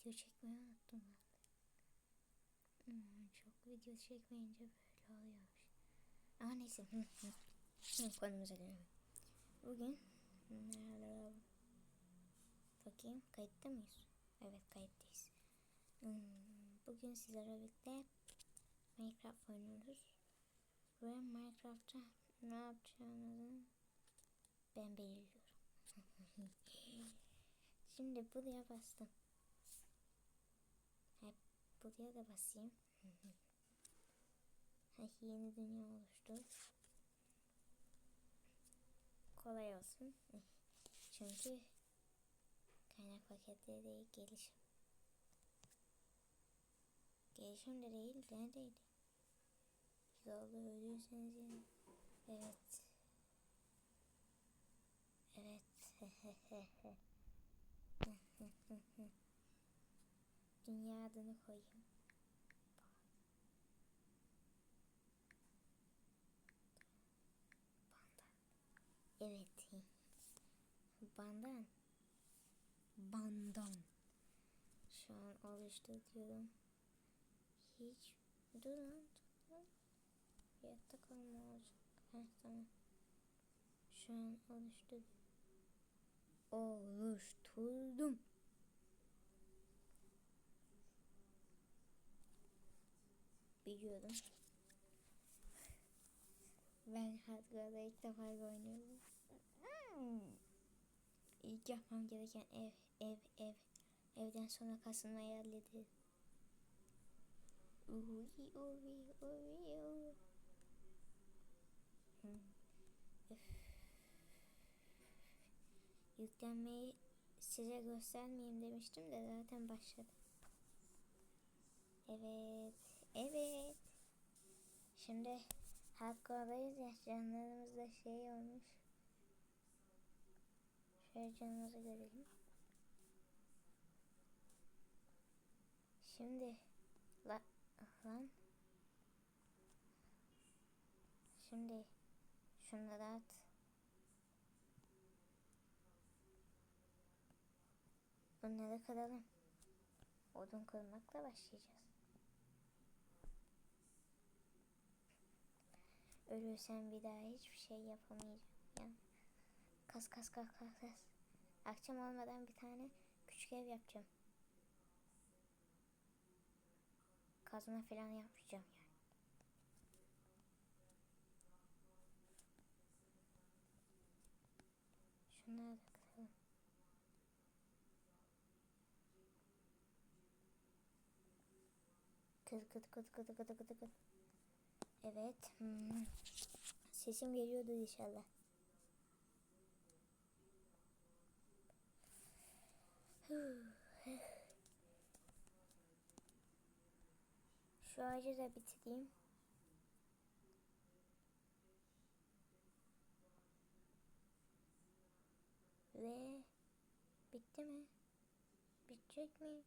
video çekmeyi unuttum ben. Hmm, çok video çekmeyince böyle oluyormuş. Ama neyse. Konumuza dönelim. Bugün? Bakayım kayıtta mıyız? Evet kayıttayız. Hmm, Bugün sizlerle birlikte Minecraft oynuyoruz. Ve Minecraft'ta ne yapacağımızı ben belirliyorum. Şimdi buraya bastım. Buraya da basayım. Ha, yeni dünya oluştu. Kolay olsun. Çünkü kaynak paketleri gelişim. Gelişim de değil neredeydi? Yolda ölürseniz yine. Evet. Evet. Dünya adını koyayım. Banda. Evet. Bandan. Bandan. Şu an oluşturuyorum. Hiç. Dur lan. Dur lan. Hayatta kalma olacak. Heh tamam. Şu an oluşturdum. Oluşturdum. Biliyordum. Ben Hardcore'da ilk defa oynuyorum. Hmm. İlk yapmam gereken ev, ev, ev. Evden sonra kasılmayı halledelim. Uy, uy, uy, uy. Hmm. Yüklenmeyi size göstermeyeyim demiştim de zaten başladı. Evet, evet. Şimdi Hakkı'dayız ya canlarımız da şey olmuş. Şöyle canımızı görelim. Şimdi la, lan şimdi şunları at. Bunları kıralım. Odun kırmakla başlayacağız. Ölürsem bir daha hiçbir şey yapamayacağım. Yani kas kas kas kas kas. Akşam olmadan bir tane küçük ev yapacağım. Kazma falan yapacağım yani. Şunları da kıralım. Kır kır kır kır kır kır kır kır. Evet. Hmm. Sesim geliyordu inşallah. Şu ağacı da bitireyim. Ve bitti mi? Bitecek mi?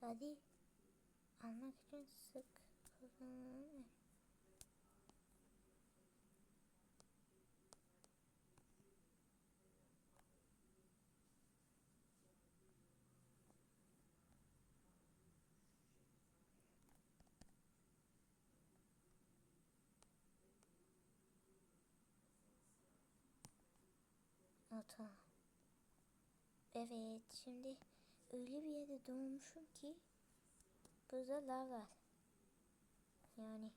Hadi. Almak için sık kullanılır. Ata. Evet şimdi öyle bir yerde doğmuşum ki burada lav. Yani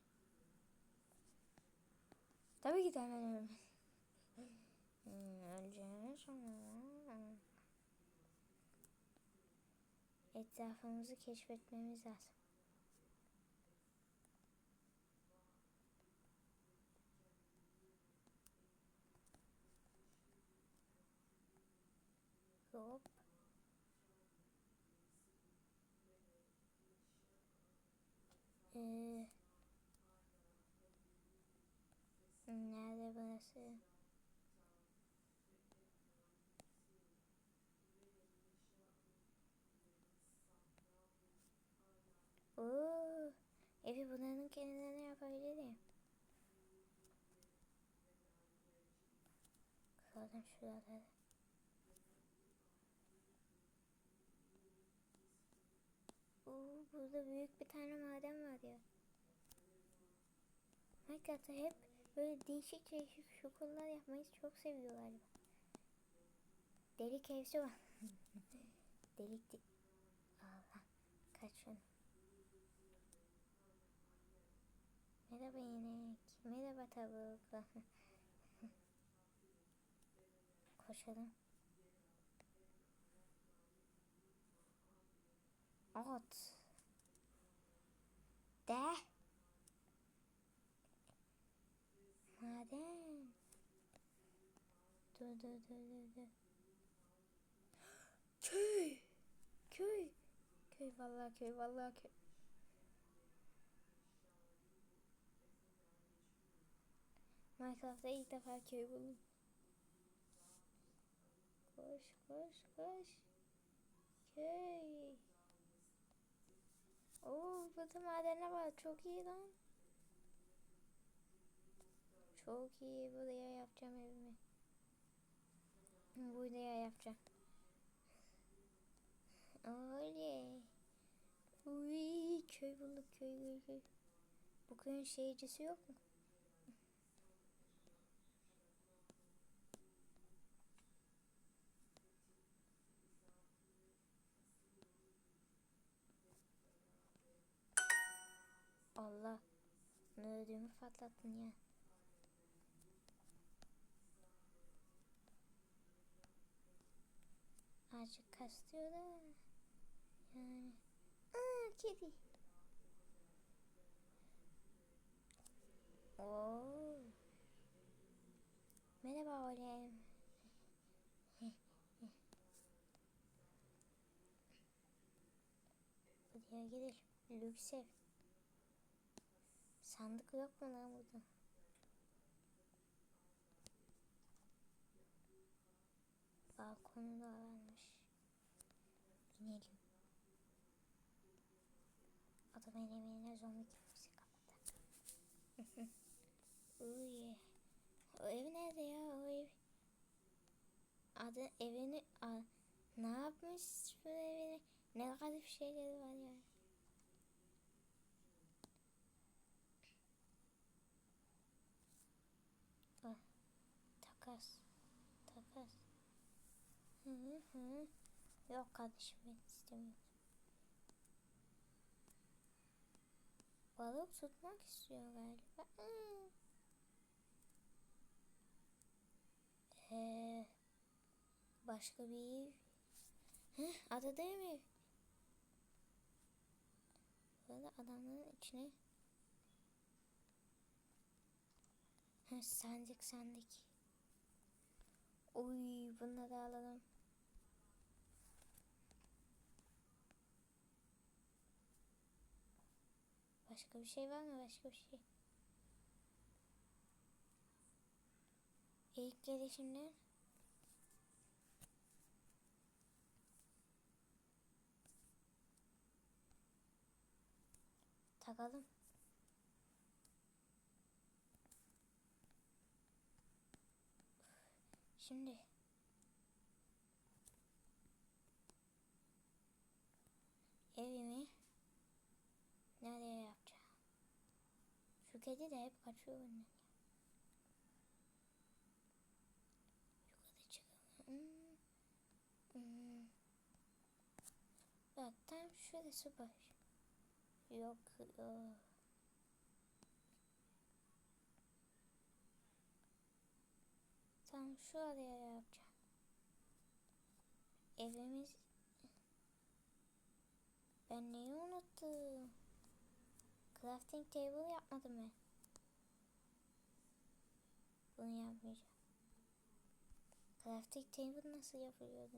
tabii ki de hemen ölmem. Hmm. Etrafımızı keşfetmemiz lazım. Ee, nerede burası? Oo, evi bunların kendilerine yapabilirim. Kıralım şuraları. Burada büyük bir tane maden var ya. Minecraft'ta hep böyle değişik değişik şokollar yapmayı çok seviyorlar. Delik evsi var. Delik de... Allah kaçın. Merhaba inek. Merhaba tavuk. Koşalım. Ot. De. Maden. Dur dur dur dur dur. Köy. Köy. Köy vallahi köy vallahi köy. Minecraft'ta ilk defa köy buldum. Koş koş koş. Köy. Oo burada madenler var. Çok iyi lan. Çok iyi. Buraya yapacağım evimi. Buraya yapacağım. Oley. Uy, köy bulduk köy köy köy. Bu köyün şehircisi yok mu? Allah. Ne patlattın ya. Azıcık kastıyor da. Yani. Aa kedi. Oo. Merhaba oğlum. Buraya gidelim. Lüks ev. Sandık yok mu lan burada? Balkonu da varmış. İnelim. Adam elemine zombi kimisi kapattı. Uy. O ev nerede ya o ev? Adı evini a, ne yapmış bu evini? Ne garip şeyleri var ya. Ah, Hı. Yok kardeşim ben istemiyorum. Balık tutmak istiyor galiba. Hmm. Ee, başka bir ev. Heh, ada değil mi? Burada adamların içine. Heh, sandık sandık. Oy bunları alalım. Başka bir şey var mı? Başka bir şey. İlk gelişimde takalım. Şimdi evimi nereye kedi de hep kaçıyor benden. Yukarı çıkalım. Hmm. Hmm. Bak tam şurası boş. Yok yok. Tam şuraya yapacağım. Evimiz... Ben neyi unuttum? Crafting table yapmadım ben. Bunu yapmayacağım. Crafting table nasıl yapılıyordu?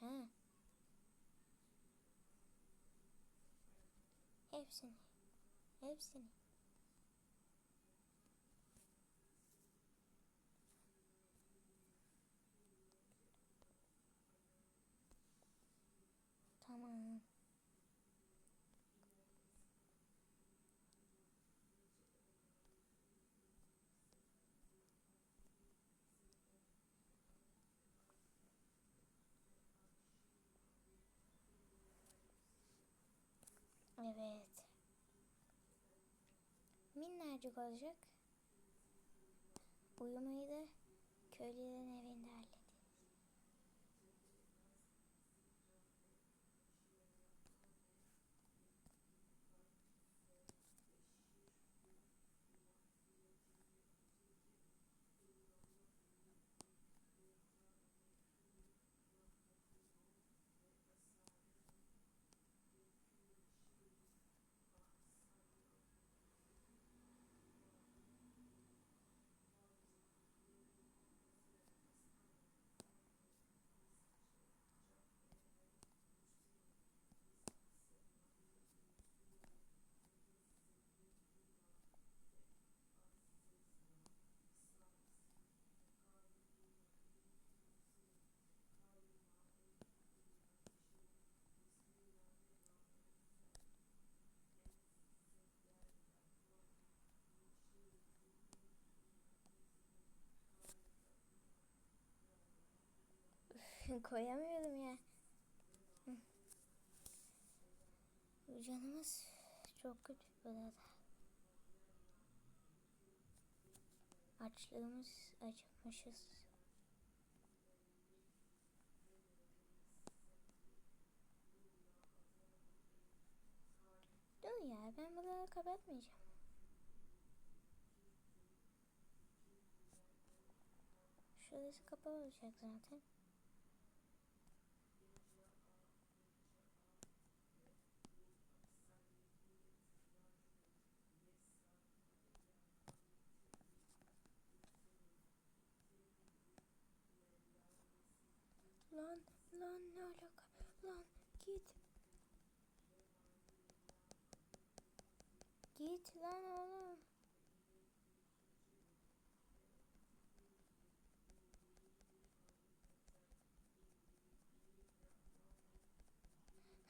Ha. Hepsini. Hepsini. Tamam. Evet. Minnacık olacak. Uyumayı da köylülerin evinde hallederiz. Koyamıyorum ya. Hı. Canımız çok kötü burada. Açlığımız acımışız. Dur ya ben buraları kapatmayacağım. Şurası kapalı olacak zaten. Lan lan ne alaka? Lan git. Git lan oğlum.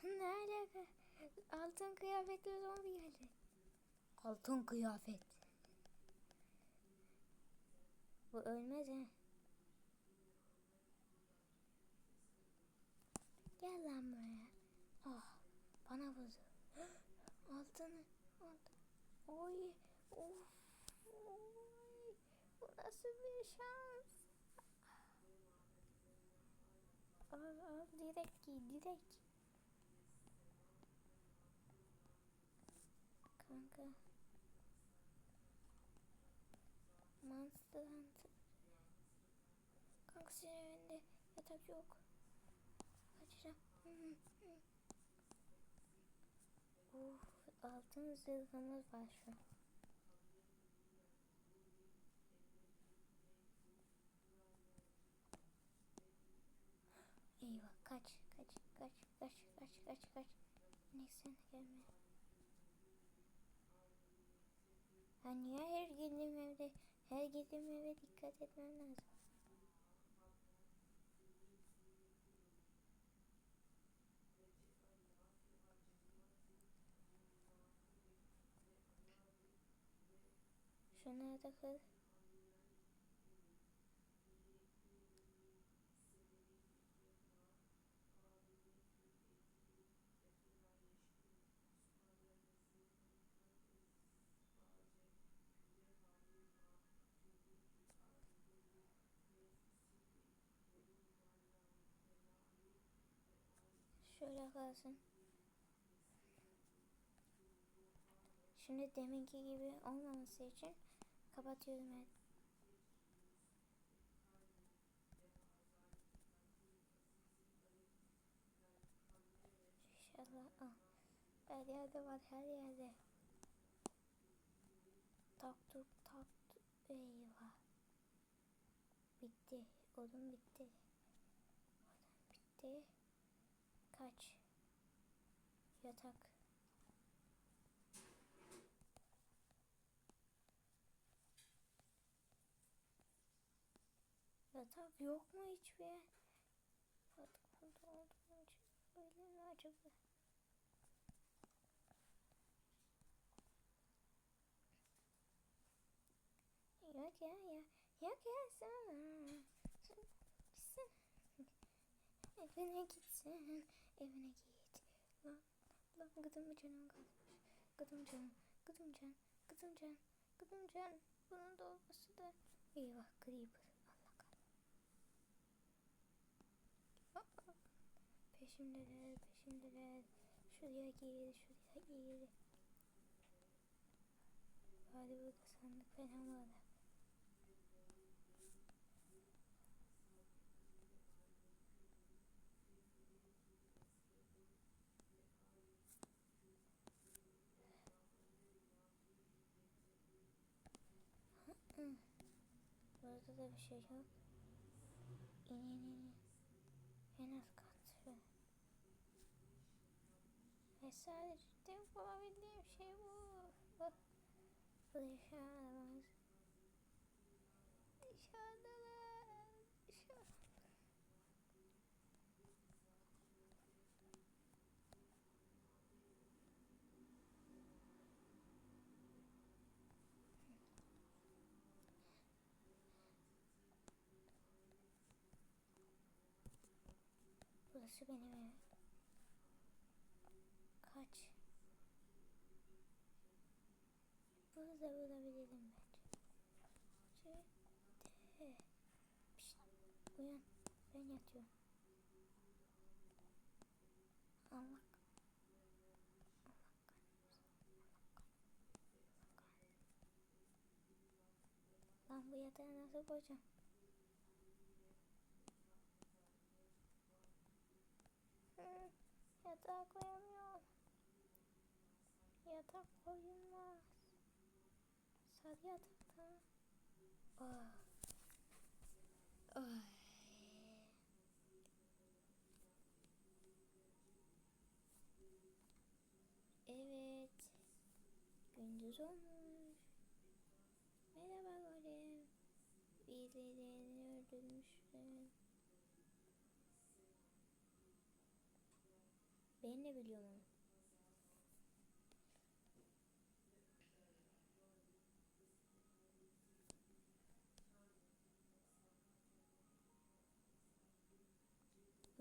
Ne alaka? Altın kıyafetli zombi geldi. Altın kıyafet. Bu ölmez ha. Gel lan buraya. Ah, bana vurdu. Altını, altın. Oy, of, oy. Bu nasıl bir şans? Al, al, direkt giy, direkt. Kanka. Monster Hunter. Kanka senin evinde yatak yok. Uf, altın zırhımız var şu. Eyvah kaç kaç kaç kaç kaç kaç kaç. Neyse gelme. Ha niye her girdiğim evde her girdiğim eve dikkat etmem lazım. Da kır. Şöyle kalsın. Şimdi deminki gibi olmaması için kapatıyorum evet. İnşallah. Ah. Her yerde var her yerde. Tak tuk tak tuk. Eyvah. Bitti. Odun bitti. Odun bitti. Kaç. Yatak. Yatak yok mu hiçbir? Yatak burada olduğum için öyle mi acaba? Yok ya ya. Yok ya sana. Gitsin. Evine gitsin. Evine git. Lan Lan gıdım canım kalmış. Gıdım can, gıdım can, gıdım can, gıdım can. Bunun da olması da eyvah creeper. Allah kahretsin. Aa, Peşimdeler, peşimdeler. Şuraya gir, şuraya gir. Bari burada sandık falan var. Hı. Burada da bir şey yok. İn in. En az kat tek bulabildiğim şey bu. Bak. Dışarıda Dışarıdalar. Dışarıda. Burası benim evim. Kaç. Burada bulabilirim bence. De. Pişt, uyan. Ben yatıyorum. Allah. Lan bu yatağı nasıl koyacağım? Yatağa koyamıyorum. Yatak koyulmaz. Sarı yatakta. Oh. Ay. Evet. Gündüz olmuş. Merhaba golem. Birilerini öldürmüşsün. Ben de biliyorum onu.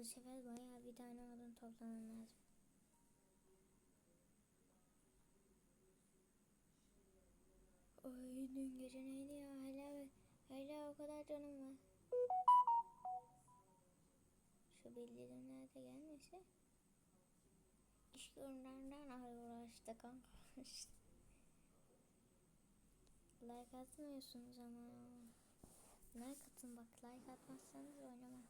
Bu sefer bayağı bir tane odun toplamam lazım. Ay dün gece neydi ya? Hala, hala o kadar canım var. Şu bildirimler de gelmese. İşte onlardan ay uğraştı kanka. like atmıyorsunuz ama. Like atın bak like atmazsanız oynamam.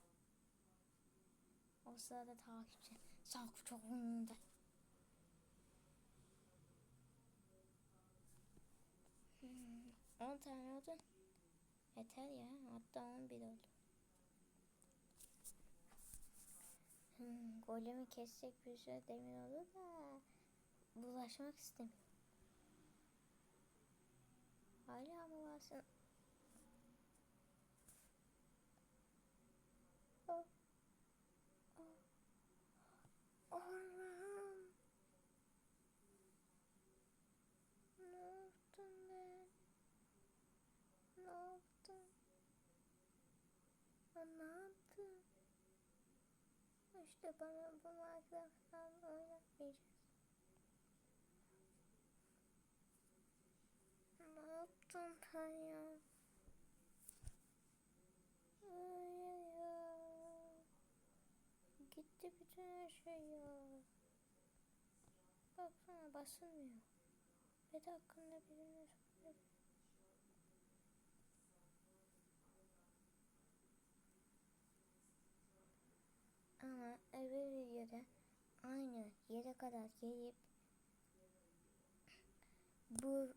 O sırada takipçi. Takipçi olunda. Hmm, 10 tane oldu. Yeter ya. Hatta 11 oldu. Hmm, golemi kesecek bir şey demir olur da bulaşmak istemiyorum. Hala mı varsın? Oh. Oh. Allah'ım. Ne yaptım ben? Ne yaptım? Ben ne yaptım? İşte bana bu Minecraft'tan oynatmayacağız. Ne yaptım ben ya? Hayır ya. Gitti bütün her şey ya. Baksana basılmıyor. Bir hakkında birine öbür videoda aynı yere kadar gelip bu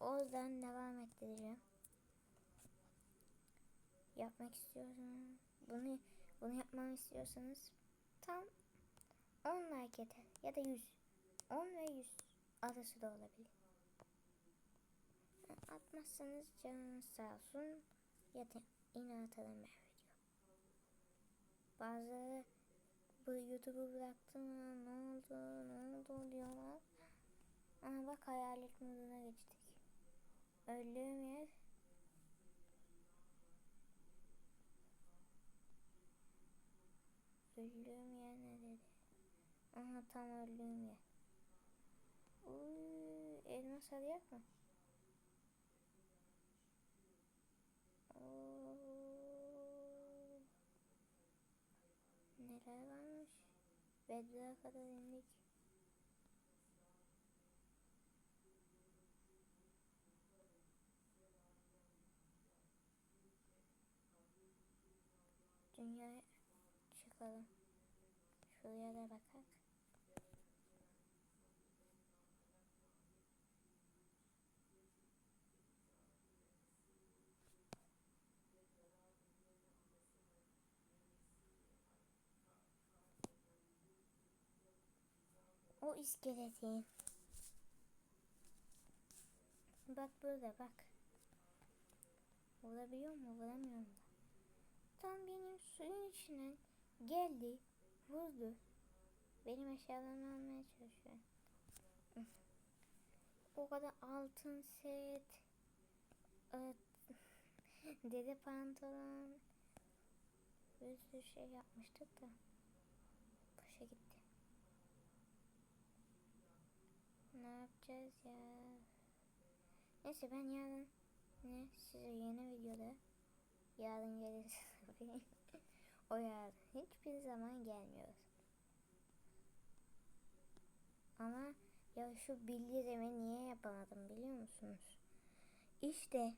oradan devam ettireceğim. Yapmak istiyorsanız bunu bunu yapmamı istiyorsanız tam 10 like yeter ya da 100 10 ve 100 arası da olabilir. Atmazsanız canınız sağ olsun ya da yine atarım ben video. Bazıları YouTube'u bıraktım ne oldu ne oldu diyorlar. Ama bak hayalet moduna geçtik. Öldüğüm yer Öldüğüm yer nerede? Aha tam öldüğüm yer. Uy, elmas arayak mı? Oo. Neler varmış? Bedrock'a kadar indik. Dünyaya çıkalım. Şuraya da bakalım. O iskeletin. Bak burada bak. Vurabiliyor mu? Vuramıyorum da. Tam benim suyun içinden geldi. Vurdu. Benim eşyalarımı almaya çalışıyor. O kadar altın set. Evet. Dede pantolon. Bir sürü şey yapmıştık da. Boşa gitti. Ne yapacağız ya? Neyse ben yarın ne size yeni videoda yarın gelirse tabii. o yarın hiçbir zaman gelmiyor. Ama ya şu bildirimi niye yapamadım biliyor musunuz? İşte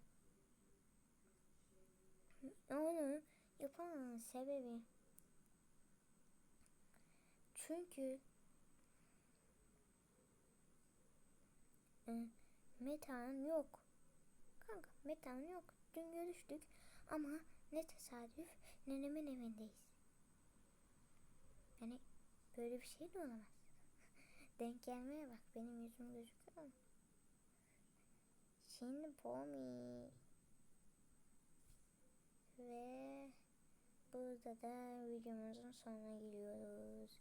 onu yapamamın sebebi çünkü e, metan yok. Kanka metan yok. Dün görüştük ama ne tesadüf nenemin evindeyiz. Yani böyle bir şey de olamaz. Denk gelmeye bak benim yüzüm gözüküyor mu? Şimdi Pomi ve burada da videomuzun sonuna geliyoruz.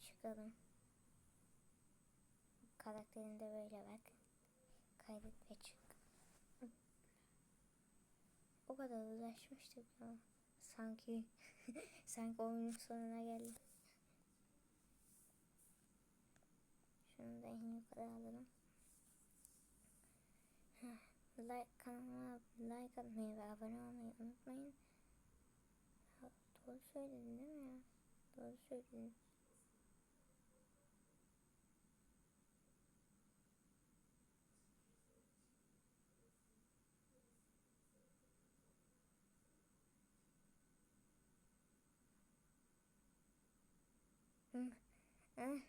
Çıkalım. Karakterinde böyle bak. Kaydet ve çık. O kadar uğraşmıştık ya. Sanki sanki oyunun sonuna geldik. Şunu da en yukarı alırım. like kanalıma like atmayı ve abone olmayı unutmayın. Doğru söyledin değil mi ya? Doğru söyledin. Hı. Denk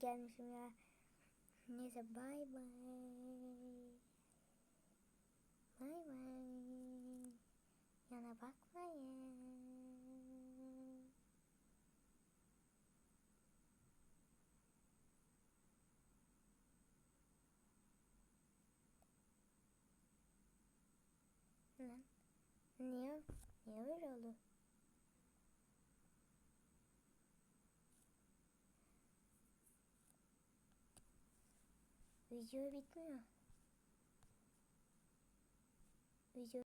gelmişim ya. Neyse bay bay. Bay bay. Yana bakmayın. Lan. Niye? Niye böyle oldu? Video bitmiyor. Video